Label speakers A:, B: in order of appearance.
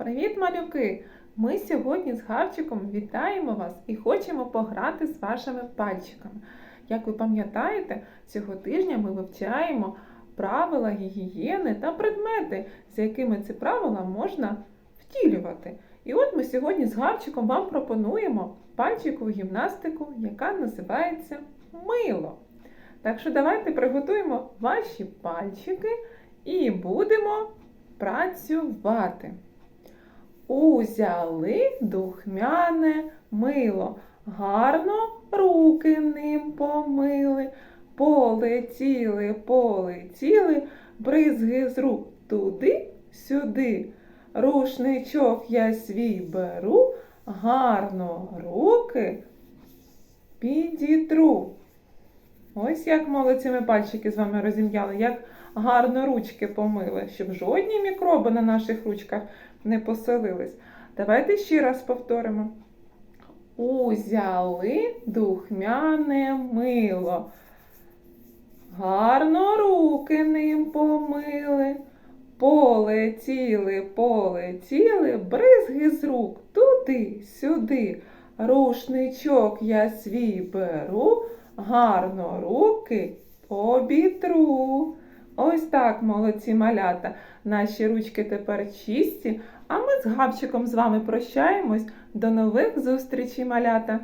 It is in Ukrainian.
A: Привіт, малюки! Ми сьогодні з Гавчиком вітаємо вас і хочемо пограти з вашими пальчиками. Як ви пам'ятаєте, цього тижня ми вивчаємо правила гігієни та предмети, з якими ці правила можна втілювати. І от ми сьогодні з Гавчиком вам пропонуємо пальчикову гімнастику, яка називається мило. Так що давайте приготуємо ваші пальчики і будемо працювати. Узяли духмяне мило, гарно руки ним помили, полетіли, полетіли, бризги з рук туди-сюди. Рушничок я свій беру, гарно руки підітру. Ось як молодці ми пальчики з вами розім'яли, як гарно ручки помили, щоб жодні мікроби на наших ручках не поселились. Давайте ще раз повторимо. Узяли духмяне мило. Гарно руки ним помили. Полетіли, полетіли, бризги з рук туди, сюди. Рушничок я свій беру, гарно руки обітру. Ось так, молодці малята. Наші ручки тепер чисті, а ми з Гавчиком з вами прощаємось. До нових зустрічей, малята!